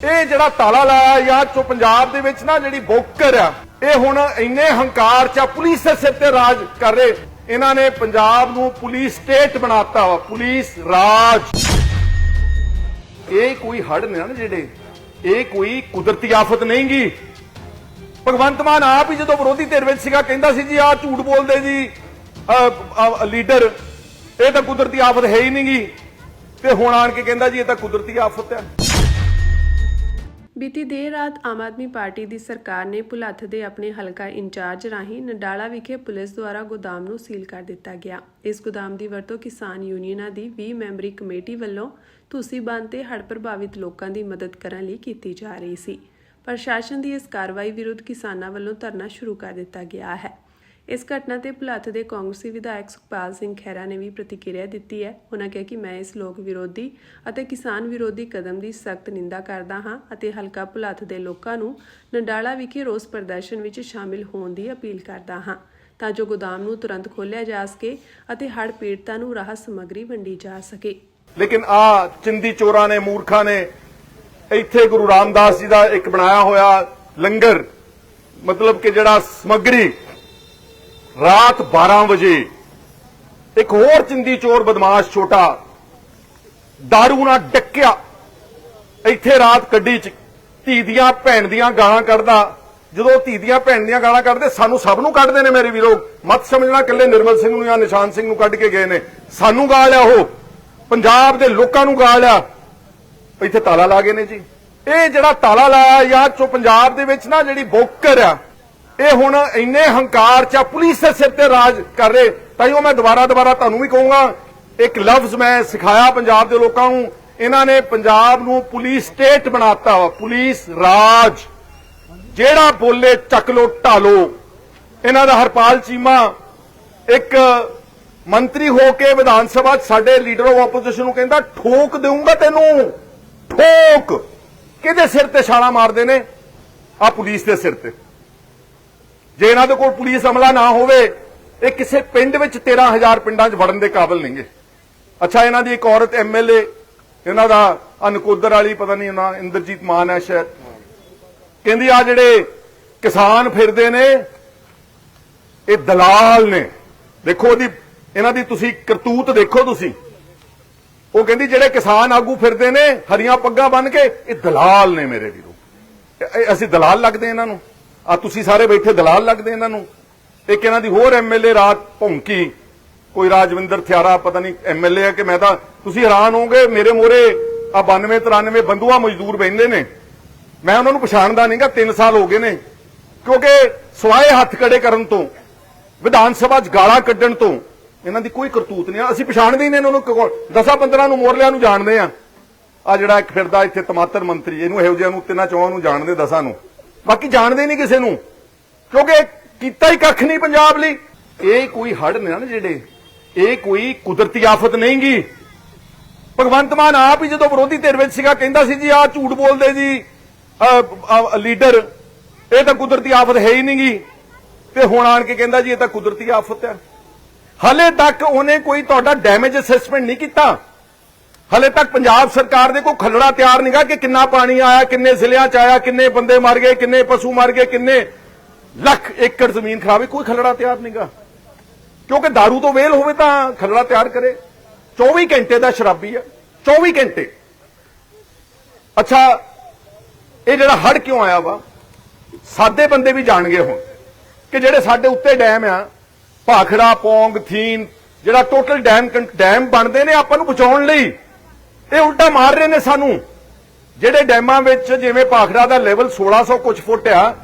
ਇਹ ਜਿਹੜਾ ਤਾਲਾ ਲਾਇਆ ਯਾਰ ਚੋ ਪੰਜਾਬ ਦੇ ਵਿੱਚ ਨਾ ਜਿਹੜੀ ਬੋਕਰ ਆ, ਇਹ ਹੁਣ ਇੰਨੇ ਹੰਕਾਰ ਚ ਪੁਲਿਸ ਦੇ ਸਿਰ ਤੇ ਰਾਜ ਕਰ ਰਹੇ। ਇਹਨਾਂ ਨੇ ਪੰਜਾਬ ਨੂੰ ਪੁਲਿਸ ਸਟੇਟ ਬਣਾਤਾ ਵਾ, ਪੁਲਿਸ ਰਾਜ। ਇਹ ਕੋਈ ਹੜ ਨੇ ਨਾ ਜਿਹੜੇ, ਇਹ ਕੋਈ ਕੁਦਰਤੀ ਆਫਤ ਨਹੀਂਗੀ। ਭਗਵੰਤ ਮਾਨ ਆਪ ਹੀ ਜਦੋਂ ਵਿਰੋਧੀ ਧਿਰ ਵਿੱਚ ਸੀਗਾ, ਕਹਿੰਦਾ ਸੀ ਜੀ, ਆਹ ਝੂਠ ਬੋਲਦੇ ਜੀ ਲੀਡਰ, ਇਹ ਤਾਂ ਕੁਦਰਤੀ ਆਫਤ ਹੈ ਹੀ ਨਹੀਂਗੀ। ਤੇ ਹੁਣ ਆਣ ਕੇ ਕਹਿੰਦਾ ਜੀ, ਇਹ ਤਾਂ ਕੁਦਰਤੀ ਆਫਤ ਹੈ। ਬੀਤੀ ਦੇਰ ਰਾਤ ਆਮ ਆਦਮੀ ਪਾਰਟੀ ਦੀ ਸਰਕਾਰ ਨੇ ਭੁਲੱਥ ਦੇ ਆਪਣੇ ਹਲਕਾ ਇੰਚਾਰਜ ਰਾਹੀਂ ਨਡਾਲਾ ਵਿਖੇ ਪੁਲਿਸ ਦੁਆਰਾ ਗੋਦਾਮ ਨੂੰ ਸੀਲ ਕਰ ਦਿੱਤਾ ਗਿਆ। ਇਸ ਗੋਦਾਮ ਦੀ ਵਰਤੋਂ ਕਿਸਾਨ ਯੂਨੀਅਨਾਂ ਦੀ 20 ਮੈਂਬਰੀ ਕਮੇਟੀ ਵੱਲੋਂ ਤੁਸੀਂ ਬੰਦ ਤੇ ਹੜ੍ਹ ਪ੍ਰਭਾਵਿਤ ਲੋਕਾਂ ਦੀ ਮਦਦ ਕਰਨ ਲਈ ਕੀਤੀ ਜਾ ਰਹੀ ਸੀ। ਪ੍ਰਸ਼ਾਸਨ ਦੀ ਇਸ ਕਾਰਵਾਈ ਵਿਰੁੱਧ ਕਿਸਾਨਾਂ ਵੱਲੋਂ ਧਰਨਾ ਸ਼ੁਰੂ ਕਰ ਦਿੱਤਾ ਗਿਆ ਹੈ। ਇਸ ਘਟਨਾ ਤੇ ਭੁਲੱਥ ਦੇ ਕਾਂਗਰਸੀ ਵਿਧਾਇਕ ਸੁਖਪਾਲ ਸਿੰਘ ਖਹਿਰਾ ਨੇ ਵੀ ਪ੍ਰਤੀਕਿਰਿਆ ਦਿੱਤੀ ਹੈ। ਉਹਨਾਂ ਕਿਹਾ ਕਿ ਮੈਂ ਇਸ ਲੋਕ ਵਿਰੋਧੀ ਅਤੇ ਕਿਸਾਨ ਵਿਰੋਧੀ ਕਦਮ ਦੀ ਸਖਤ ਨਿੰਦਾ ਕਰਦਾ ਹਾਂ ਅਤੇ ਹਲਕਾ ਭੁਲੱਥ ਦੇ ਲੋਕਾਂ ਨੂੰ ਨੰਡਾਲਾ ਵਿਖੇ ਰੋਸ ਪ੍ਰਦਰਸ਼ਨ ਵਿੱਚ ਸ਼ਾਮਿਲ ਹੋਣ ਦੀ ਅਪੀਲ ਕਰਦਾ ਹਾਂ ਤਾਂ ਜੋ ਗੋਦਾਮ ਨੂੰ ਤੁਰੰਤ ਖੋਲ੍ਹਿਆ ਜਾ ਸਕੇ ਅਤੇ ਹੜ ਪੀੜਤਾਂ ਨੂੰ ਰਾਹਤ ਸਮੱਗਰੀ ਵੰਡੀ ਜਾ ਸਕੇ। ਲੇਕਿਨ ਆ ਚਿੰਦੀ ਚੋਰਾਂ ਨੇ, ਮੂਰਖਾਂ ਨੇ ਇੱਥੇ ਗੁਰੂ ਰਾਮਦਾਸ ਜੀ ਦਾ ਇੱਕ ਬਣਾਇਆ ਹੋਇਆ ਲੰਗਰ, ਮਤਲਬ ਕਿ ਜਿਹੜਾ ਸਮੱਗਰੀ ਰਾਤ 12 ਵਜੇ ਇੱਕ ਹੋਰ ਚਿੰਦੀ ਚੋਰ ਬਦਮਾਸ਼ ਛੋਟਾ दारू ਨਾਲ ਡੱਕਿਆ। ਇੱਥੇ ਰਾਤ ਕੱਢੀ 'ਚ ਧੀ ਦੀਆਂ ਭੈਣ ਦੀਆਂ ਗਾਲਾਂ ਕੱਢਦਾ। ਜਦੋਂ ਧੀ ਦੀਆਂ ਭੈਣ ਦੀਆਂ ਗਾਲਾਂ ਕੱਢਦੇ, ਸਾਨੂੰ ਸਭ ਨੂੰ ਕੱਢਦੇ ਨੇ ਮੇਰੇ ਵੀਰੋ। ਮਤ ਸਮਝਣਾ ਇਕੱਲੇ ਨਿਰਮਲ ਸਿੰਘ ਨੂੰ ਜਾਂ ਨਿਸ਼ਾਨ ਸਿੰਘ ਨੂੰ ਕੱਢ ਕੇ ਗਏ ਨੇ। ਸਾਨੂੰ ਗਾਲ ਆ ਉਹ। ਪੰਜਾਬ ਦੇ ਲੋਕਾਂ ਨੂੰ ਗਾਲ ਆ। ਇੱਥੇ ਤਾਲਾ ਲਾ ਗਏ ਨੇ ਜੀ। ਇਹ ਜਿਹੜਾ ਤਾਲਾ ਲਾਇਆ ਯਾਰ, ਚੋ ਪੰਜਾਬ ਦੇ ਵਿੱਚ ਨਾ ਜਿਹੜੀ ਬੋਕਰ ਆ ਇਹ ਹੁਣ ਇੰਨੇ ਹੰਕਾਰ ਚ ਆ, ਪੁਲਿਸ ਦੇ ਸਿਰ ਤੇ ਰਾਜ ਕਰ ਰਹੇ ਤਾਈਓ ਮੈਂ ਦੁਬਾਰਾ ਦੁਬਾਰਾ ਤੁਹਾਨੂੰ ਵੀ ਕਹੂੰਗਾ ਇੱਕ ਲਫ਼ਜ਼ ਮੈਂ ਸਿਖਾਇਆ ਪੰਜਾਬ ਦੇ ਲੋਕਾਂ ਨੂੰ ਇਹਨਾਂ ਨੇ ਪੰਜਾਬ ਨੂੰ ਪੁਲਿਸ ਸਟੇਟ ਬਣਾਤਾ ਵਾ ਪੁਲਿਸ ਰਾਜ। ਜਿਹੜਾ ਬੋਲੇ ਚੱਕ ਲੋ ਢਾਲੋ। ਇਹਨਾਂ ਦਾ ਹਰਪਾਲ ਚੀਮਾ ਇੱਕ ਮੰਤਰੀ ਹੋ ਕੇ ਵਿਧਾਨ ਸਭਾ 'ਚ ਸਾਡੇ ਲੀਡਰ ਆਫ ਆਪੋਜੀਸ਼ਨ ਨੂੰ ਕਹਿੰਦਾ ਠੋਕ ਦੇਊਂਗਾ ਤੈਨੂੰ ਠੋਕ। ਕਿਹਦੇ ਸਿਰ ਤੇ ਛਾਲਾ ਮਾਰਦੇ ਨੇ? ਆ ਪੁਲਿਸ ਦੇ ਸਿਰ ਤੇ। ਜੇ ਇਹਨਾਂ ਦੇ ਕੋਲ ਪੁਲਿਸ ਅਮਲਾ ਨਾ ਹੋਵੇ, ਇਹ ਕਿਸੇ ਪਿੰਡ ਵਿੱਚ 13000 ਪਿੰਡਾਂ 'ਚ ਵੜਨ ਦੇ ਕਾਬਿਲ ਨਹੀਂਗੇ। ਅੱਛਾ, ਇਹਨਾਂ ਦੀ ਇੱਕ ਔਰਤ ਐਮਐਲਏ ਇਹਨਾਂ ਦਾ ਅਨਕੋਦਰ ਵਾਲੀ, ਪਤਾ ਨਹੀਂ ਉਹਨਾਂ, ਇੰਦਰਜੀਤ ਮਾਨ ਹੈ ਸ਼ਾਇਦ। ਕਹਿੰਦੀ ਆ ਜਿਹੜੇ ਕਿਸਾਨ ਫਿਰਦੇ ਨੇ, ਇਹ ਦਲਾਲ ਨੇ। ਦੇਖੋ ਉਹਦੀ, ਇਹਨਾਂ ਦੀ ਤੁਸੀਂ ਕਰਤੂਤ ਦੇਖੋ ਤੁਸੀਂ। ਉਹ ਕਹਿੰਦੀ, ਜਿਹੜੇ ਕਿਸਾਨ ਆਗੂ ਫਿਰਦੇ ਨੇ, ਹਰੀਆਂ ਪੱਗਾਂ ਬੰਨ ਕੇ, ਇਹ ਦਲਾਲ ਨੇ ਮੇਰੇ ਵੀਰੋ। ਅਸੀਂ ਦਲਾਲ ਲੱਗਦੇ ਇਹਨਾਂ ਨੂੰ। ਆ ਤੁਸੀਂ ਸਾਰੇ ਬੈਠੇ ਦਲਾਲ ਲੱਗਦੇ ਇਹਨਾਂ ਨੂੰ। ਇੱਕ ਇਹਨਾਂ ਦੀ ਹੋਰ ਐਮਐਲਏ ਰਾਤ ਭੌਂਕੀ। ਕੋਈ ਰਾਜਵਿੰਦਰ ਥਿਆਰਾ, ਪਤਾ ਨਹੀਂ ਐਮਐਲਏ ਹੈ ਕਿ ਮੈਂ ਤਾਂ, ਤੁਸੀਂ ਹੈਰਾਨ ਹੋਗੇ ਮੇਰੇ ਮੋਰੇ ਆ 92 93 ਬੰਦੂਆ ਮਜ਼ਦੂਰ ਬੈਠਦੇ ਨੇ। ਮੈਂ ਉਹਨਾਂ ਨੂੰ ਪਛਾਣਦਾ ਨਹੀਂਗਾ 3 ਸਾਲ ਹੋ ਗਏ ਨੇ। ਕਿਉਂਕਿ ਸਵਾਏ ਹੱਥ ਕੜੇ ਕਰਨ ਤੋਂ, ਵਿਧਾਨ ਸਭਾ 'ਚ ਗਾਲਾਂ ਕੱਢਣ ਤੋਂ, ਇਹਨਾਂ ਦੀ ਕੋਈ ਕਰਤੂਤ ਨਹੀਂ ਆ। ਅਸੀਂ ਪਛਾਣਦੇ ਹੀ ਨਹੀਂ ਇਹਨਾਂ ਨੂੰ 10 15 ਨੂੰ ਮੋਰਲਿਆਂ ਨੂੰ ਜਾਣਦੇ ਆ। ਆ ਜਿਹੜਾ ਇੱਕ ਫਿਰਦਾ ਇੱਥੇ ਤਮਾਤਰ ਮੰਤਰੀ, ਇਹਨੂੰ ਇਹੋ ਜਿਹਾ ਨੂੰ ਤਿੰਨਾਂ ਚੌਹਾਂ ਨੂੰ ਜਾਣਦੇ ਦਸਾਂ ਨੂੰ। ਬਾਕੀ ਜਾਣਦੇ ਨਹੀਂ ਕਿਸੇ ਨੂੰ। ਕਿਉਂਕਿ ਕੀਤਾ ਹੀ ਕੱਖ ਨਹੀਂ ਪੰਜਾਬ ਲਈ। ਇਹ ਕੋਈ ਹੜ ਨੇ ਨਾ ਜਿਹੜੇ ਇਹ ਕੋਈ ਕੁਦਰਤੀ ਆਫਤ ਨਹੀਂਗੀ। ਭਗਵੰਤ ਮਾਨ ਆਪ ਹੀ ਜਦੋਂ ਵਿਰੋਧੀ ਧਿਰ ਵਿੱਚ ਸੀਗਾ, ਕਹਿੰਦਾ ਸੀ ਜੀ, ਆਹ ਝੂਠ ਬੋਲਦੇ ਜੀ ਲੀਡਰ। ਇਹ ਤਾਂ ਕੁਦਰਤੀ ਆਫਤ ਹੈ ਹੀ ਨਹੀਂਗੀ। ਤੇ ਹੁਣ ਆਣ ਕੇ ਕਹਿੰਦਾ ਜੀ, ਇਹ ਤਾਂ ਕੁਦਰਤੀ ਆਫਤ ਹੈ। ਹਲੇ ਤੱਕ ਉਹਨੇ ਕੋਈ ਤੁਹਾਡਾ ਡੈਮੇਜ ਅਸੈਸਮੈਂਟ ਨਹੀਂ ਕੀਤਾ। ਹਲੇ ਤੱਕ ਪੰਜਾਬ ਸਰਕਾਰ ਦੇ ਕੋਈ ਖਲੜਾ ਤਿਆਰ ਨਹੀਂਗਾ ਕਿ ਕਿੰਨਾ ਪਾਣੀ ਆਇਆ, ਕਿੰਨੇ ਜ਼ਿਲ੍ਹਿਆਂ ਚ ਆਇਆ, ਕਿੰਨੇ ਬੰਦੇ ਮਰ ਗਏ, ਕਿੰਨੇ ਪਸ਼ੂ ਮਰ ਗਏ, ਕਿੰਨੇ ਲੱਖ ਏਕੜ ਜ਼ਮੀਨ ਖਰਾਬ ਹੈ ਕੋਈ ਖਲੜਾ ਤਿਆਰ ਨਹੀਂਗਾ ਕਿਉਂਕਿ दारू ਤੋਂ ਵੇਲ ਹੋਵੇ ਤਾਂ ਖਲੜਾ ਤਿਆਰ ਕਰੇ। 24 ਘੰਟੇ ਦਾ ਸ਼ਰਾਬੀ ਹੈ 24 ਘੰਟੇ। ਅੱਛਾ, ਇਹ ਜਿਹੜਾ ਹੜ ਕਿਉਂ ਆਇਆ ਵਾ? ਸਾਦੇ ਬੰਦੇ ਵੀ ਜਾਣਗੇ ਹੁਣ ਕਿ ਜਿਹੜੇ ਸਾਡੇ ਉੱਤੇ ਡੈਮ ਆ, ਭਾਖੜਾ, ਪੌਂਗ, ਥੀਨ, ਜਿਹੜਾ ਟੋਟਲ ਡੈਮ ਡੈਮ ਬਣਦੇ ਨੇ ਆਪਾਂ ਨੂੰ ਬਚਾਉਣ ਲਈ। ਇਹ ਉਲਟਾ ਮਾਰ ਰਹੇ ਨੇ ਸਾਨੂੰ। ਜਿਹੜੇ ਡੈਮਾਂ ਵਿੱਚ ਜਿਵੇਂ ਭਾਖੜਾ ਦਾ ਲੈਵਲ 1600 ਕੁਝ ਫੁੱਟ ਆ,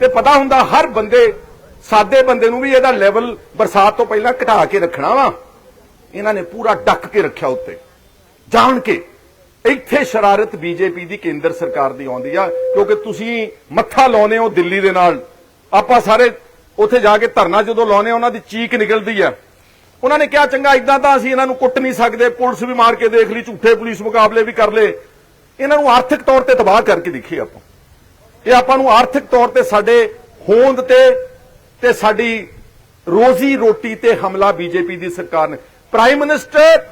ਤੇ ਪਤਾ ਹੁੰਦਾ ਹਰ ਬੰਦੇ, ਸਾਦੇ ਬੰਦੇ ਨੂੰ ਵੀ ਇਹਦਾ ਲੈਵਲ ਬਰਸਾਤ ਤੋਂ ਪਹਿਲਾਂ ਘਟਾ ਕੇ ਰੱਖਣਾ ਵਾ। ਇਹਨਾਂ ਨੇ ਪੂਰਾ ਡੱਕ ਕੇ ਰੱਖਿਆ ਉੱਤੇ। ਜਾਣ ਕੇ, ਇੱਥੇ ਸ਼ਰਾਰਤ ਬੀਜੇਪੀ ਦੀ ਕੇਂਦਰ ਸਰਕਾਰ ਦੀ ਆਉਂਦੀ ਆ, ਕਿਉਂਕਿ ਤੁਸੀਂ ਮੱਥਾ ਲਾਉਨੇ ਹੋ ਦਿੱਲੀ ਦੇ ਨਾਲ। ਆਪਾਂ ਸਾਰੇ ਉੱਥੇ ਜਾ ਕੇ ਧਰਨਾ ਜਦੋਂ ਲਾਉਨੇ ਉਹਨਾਂ ਦੀ ਚੀਕ ਨਿਕਲਦੀ ਆ। ਉਹਨਾਂ ਨੇ ਕਿਹਾ, ਚੰਗਾ ਇਦਾਂ ਤਾਂ ਅਸੀਂ ਇਹਨਾਂ ਨੂੰ ਕੁੱਟ ਨਹੀਂ ਸਕਦੇ, ਪੁਲਿਸ ਵੀ ਮਾਰ ਕੇ ਦੇਖ ਲਈ, ਝੂਠੇ ਪੁਲਿਸ ਮੁਕਾਬਲੇ ਵੀ ਕਰ ਲਏ। ਇਹਨਾਂ ਨੂੰ ਆਰਥਿਕ ਤੌਰ ਤੇ ਤਬਾਹ ਕਰਕੇ ਦੇਖੀ ਆਪਾਂ। ਇਹ ਆਪਾਂ ਨੂੰ ਆਰਥਿਕ ਤੌਰ ਤੇ ਸਾਡੇ ਹੋਂਦ ਤੇ ਤੇ ਸਾਡੀ ਰੋਜ਼ੀ ਰੋਟੀ ਤੇ ਹਮਲਾ ਬੀਜੇਪੀ ਦੀ ਸਰਕਾਰ ਨੇ। Prime minister